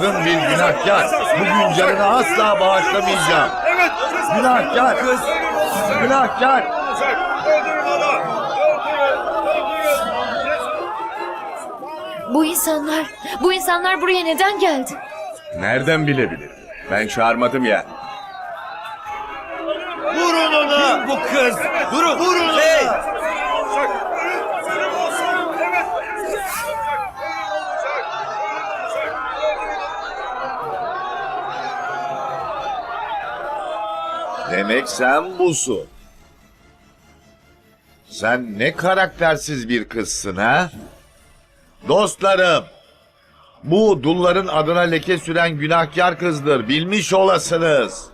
kadın bir günahkar. Bugün canını asla bağışlamayacağım. Evet. Günahkar kız. Günahkar. Bu insanlar, bu insanlar buraya neden geldi? Nereden bilebilir? Ben çağırmadım ya. Vurun onu. bu kız? Vurun. Vurun onu. Olacak. Ölüm olsun. Evet. Olacak. Demek sen busun. Sen ne karaktersiz bir kızsın ha? Dostlarım, bu dulların adına leke süren günahkar kızdır. Bilmiş olasınız.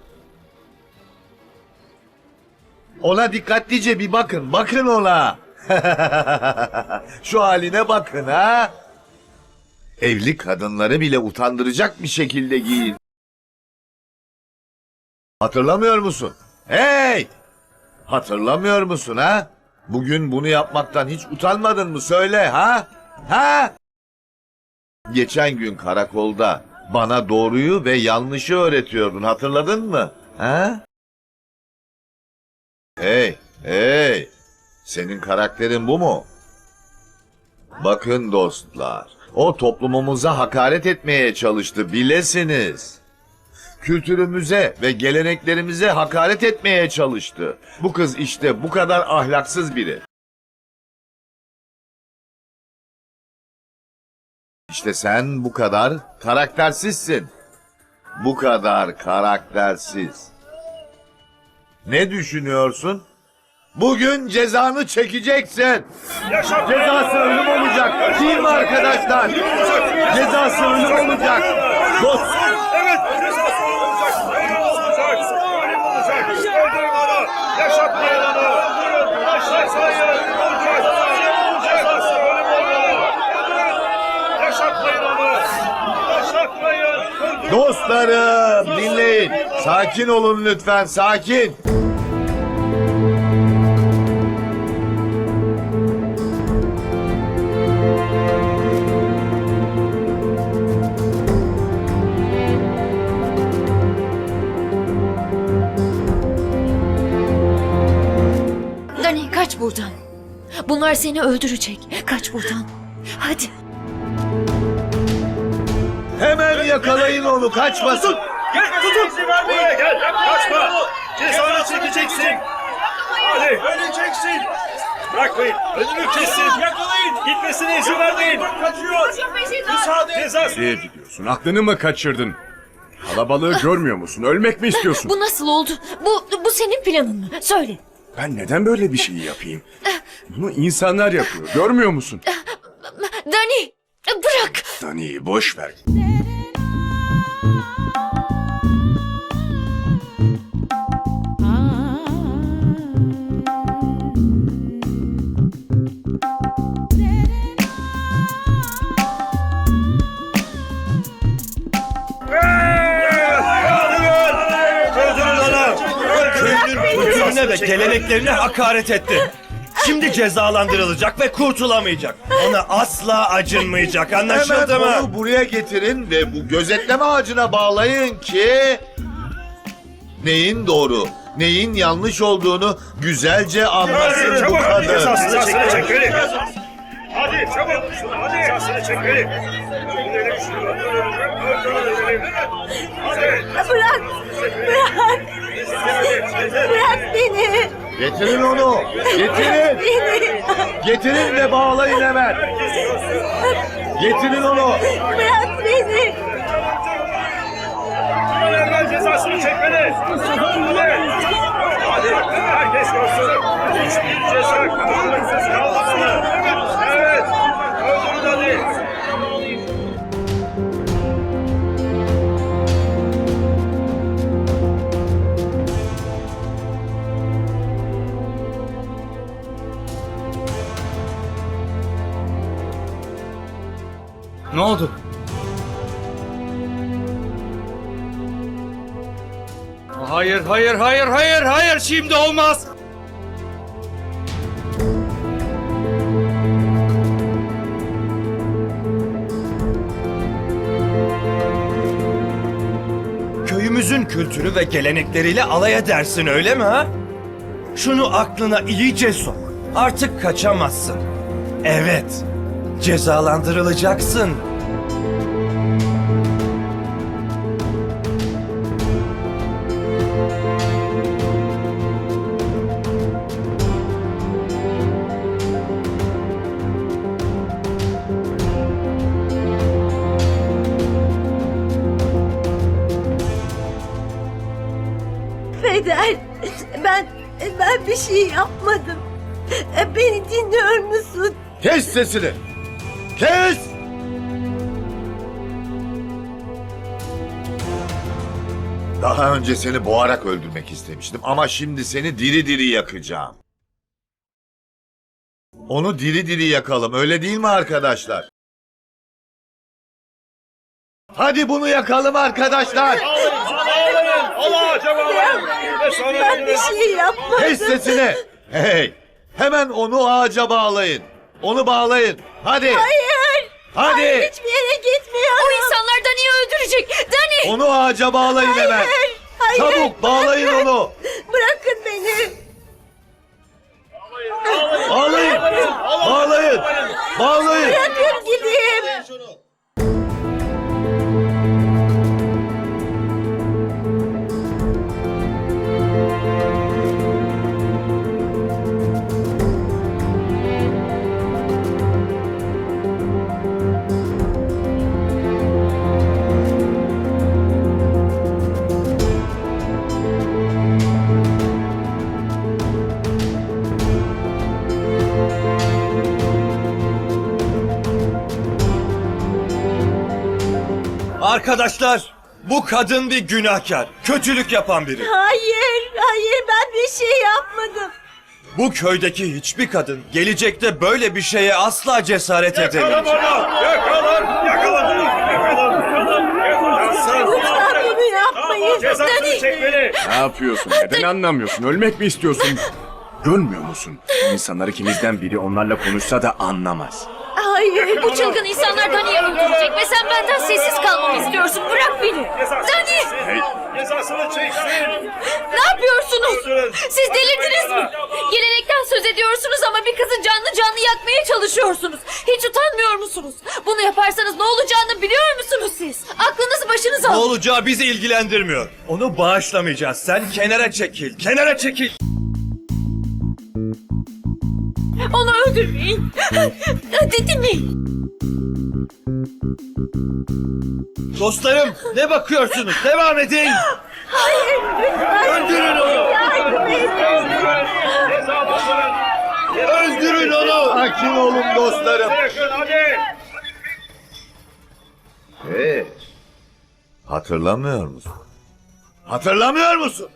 Ona dikkatlice bir bakın. Bakın ona. Şu haline bakın ha. Evli kadınları bile utandıracak bir şekilde giyin. Hatırlamıyor musun? Hey! Hatırlamıyor musun ha? Bugün bunu yapmaktan hiç utanmadın mı söyle ha? Ha? Geçen gün karakolda bana doğruyu ve yanlışı öğretiyordun hatırladın mı? Ha? Hey, hey! Senin karakterin bu mu? Bakın dostlar, o toplumumuza hakaret etmeye çalıştı bilesiniz kültürümüze ve geleneklerimize hakaret etmeye çalıştı. Bu kız işte bu kadar ahlaksız biri. İşte sen bu kadar karaktersizsin. Bu kadar karaktersiz. Ne düşünüyorsun? Bugün cezanı çekeceksin. Cezası ölüm olacak. Değil mi arkadaşlar? Cezası ölüm olacak. Dost, Evet. Cezası olacak. Ölüm olacak. Ölüm olacak. Öldürün Dostlarım dinleyin. Sakin olun lütfen sakin. Kaç buradan. Bunlar seni öldürecek. Kaç buradan. Hadi. Hemen yakalayın onu kaçmasın. Gel tutun. Buraya gel. Kaçma. Cezanı çekeceksin. Hadi. Öleceksin. Bırakmayın. Önünü kesin. Yakalayın. Gitmesine izin vermeyin. Kaçıyor. Müsaade. Cezası. Nereye gidiyorsun? Aklını mı kaçırdın? Kalabalığı görmüyor musun? Ölmek mi istiyorsun? Bu nasıl oldu? Bu bu senin planın mı? Söyle. Ben neden böyle bir şeyi yapayım? Bunu insanlar yapıyor. Görmüyor musun? Dani bırak. Dani'yi boş ver. Kültürüne ve geleneklerine hakaret etti. Şimdi cezalandırılacak ve kurtulamayacak. Ona asla acınmayacak. Anlaşıldı Hemen mı? onu buraya getirin ve bu gözetleme ağacına bağlayın ki neyin doğru, neyin yanlış olduğunu güzelce anlasın bu kadın. Cezasını çek. çek. Hadi çabuk. Hadi. Cezasını çek beni. Öldürelim şunu. Öldürelim. Hadi. Bırak! Bırak! Bırak beni! Getirin onu, getirin. Beni! Getirin ve bağlayın hemen. Getirin onu. Bırak beni! Hemen cezasını çekmeli. Hadi. Hadi. Herkes görsün. Hiçbir ceza karşılıksız kalmasın. Hayır, hayır, hayır, hayır, hayır. Şimdi olmaz. köyümüzün kültürü ve gelenekleriyle alay edersin öyle mi ha? Şunu aklına iyice sok. Artık kaçamazsın. Evet, cezalandırılacaksın. Ben ben bir şey yapmadım. Beni dinliyor musun? Kes sesini. Kes! Daha önce seni boğarak öldürmek istemiştim ama şimdi seni diri diri yakacağım. Onu diri diri yakalım öyle değil mi arkadaşlar? Hadi bunu yakalım arkadaşlar. Allah. Ve sonra Ben bir şey yapmadım. Kes sesini. Hey! Hemen onu ağaca bağlayın. Onu bağlayın. Hadi. Hayır. Hadi. Hiçbir yere gitmiyorum. O insanlar Dani'yi öldürecek. Dani! Onu ağaca bağlayın hemen. Hayır. Hayır. Çabuk bağlayın onu. Arkadaşlar, bu kadın bir günahkar, kötülük yapan biri. Hayır. Hayır ben bir şey yapmadım. Bu köydeki hiçbir kadın gelecekte böyle bir şeye asla cesaret edemeyecek. Yakalım. Yakalım. Lütfen bunu yapmayın. Cezasını çekmeli. Ne yapıyorsun? Neden anlamıyorsun? Ölmek mi istiyorsun? Görmüyor musun? İnsanlar ikimizden biri onlarla konuşsa da anlamaz. Hayır. Bu çılgın insanlar Dani'yi öldürecek ve sen benden sessiz kalmamı istiyorsun. Bırak beni. Dani! çeksin. Cezasını çeksin. Ne yapıyorsunuz? Siz delirdiniz mi? Gelenekten söz ediyorsunuz ama bir kızı canlı canlı yakmaya çalışıyorsunuz. Hiç utanmıyor musunuz? Bunu yaparsanız ne olacağını biliyor musunuz siz? Aklınızı başınıza Ne alın. olacağı bizi ilgilendirmiyor. Onu bağışlamayacağız. Sen kenara çekil, kenara çekil. Onu öldürmeyin. Hadi dinleyin. Dostlarım, ne bakıyorsunuz? Devam edin. Öldürün onu. Cezalandırın. Öldürün onu. Sakin olun dostlarım. Hadi. Hey. Hatırlamıyor musun? Hatırlamıyor musun?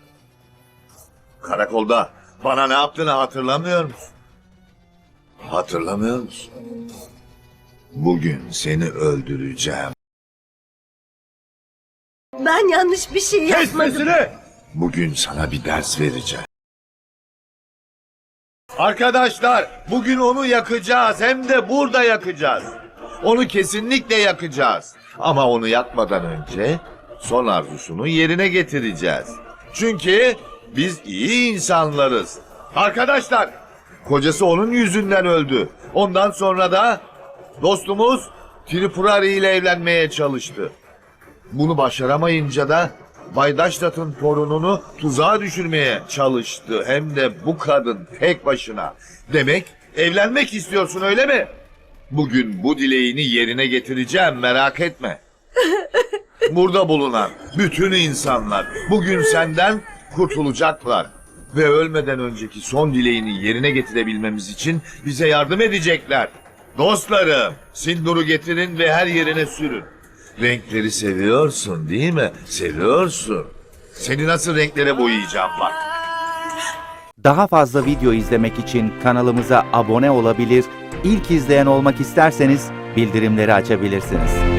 Karakolda bana ne yaptığını hatırlamıyor musun? Hatırlamıyor musun? Bugün seni öldüreceğim. Ben yanlış bir şey Kes yapmadım. sesini! Bugün sana bir ders vereceğim. Arkadaşlar, bugün onu yakacağız. Hem de burada yakacağız. Onu kesinlikle yakacağız. Ama onu yakmadan önce son arzusunu yerine getireceğiz. Çünkü biz iyi insanlarız. Arkadaşlar, kocası onun yüzünden öldü. Ondan sonra da dostumuz Tripurari ile evlenmeye çalıştı. Bunu başaramayınca da Bay Daştat'ın torununu tuzağa düşürmeye çalıştı. Hem de bu kadın tek başına. Demek evlenmek istiyorsun öyle mi? Bugün bu dileğini yerine getireceğim merak etme. Burada bulunan bütün insanlar bugün senden kurtulacaklar. Ve ölmeden önceki son dileğini yerine getirebilmemiz için bize yardım edecekler. Dostlarım, sinduru getirin ve her yerine sürün. Renkleri seviyorsun değil mi? Seviyorsun. Seni nasıl renklere boyayacağım bak. Daha fazla video izlemek için kanalımıza abone olabilir, ilk izleyen olmak isterseniz bildirimleri açabilirsiniz.